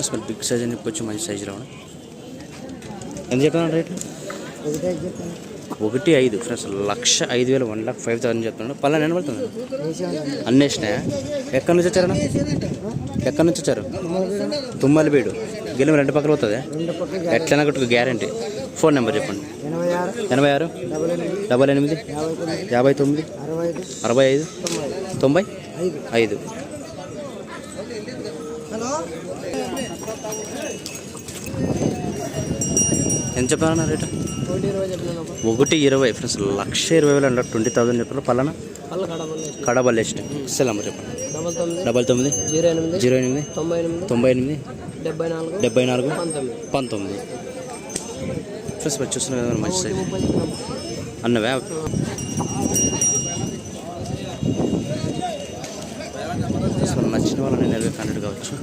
Friends మరి big size అని చెప్పొచ్చు మంచి సైజులో ఉన్నాయి. ఎంత చెప్పాను రేటు? ఒకటి ఐదు ఫ్రెండ్స్ లక్ష ఐదు వేలు వన్ లాక్ ఫైవ్ థౌసండ్ చెప్తున్నాడు. పళ్ళ నేను పడుతుంది అన్వేషణ ఎక్కడి నుంచి వచ్చారన్నా? ఎక్కడి నుంచి వచ్చారు? తుమ్మలబీడు గెలిమి రెండు పక్కల పోతుంది? ఎట్లైనా కొట్టుకు గ్యారంటీ. ఫోన్ నెంబర్ చెప్పండి. ఎనభై ఆరు డబల్ ఎనిమిది యాభై తొమ్మిది అరవై ఐదు తొంభై ఐదు. ఎంత చెప్పారన్న రేటు? ఒకటి ఇరవై ఫ్రెండ్స్ లక్ష ఇరవై వేలు అంటారు. ట్వంటీ థౌసండ్ చెప్పారు. పలానా? కడబల్ ఎస్ట్. సెల్ నెంబర్ చెప్పండి. డబల్ తొమ్మిది. డబల్ తొమ్మిది జీరో ఎనిమిది. జీరో ఎనిమిది తొంభై ఎనిమిది. తొంభై ఎనిమిది డెబ్బై నాలుగు. డెబ్బై నాలుగు పంతొమ్మిది. ఫ్రెండ్స్ మరి చూస్తున్నారు కదా మంచి సైజ్ ముప్పై చెప్పినాము అన్నవే? సో నచ్చిన వాళ్ళని నెలవే కాంటాక్ట్ కావచ్చు.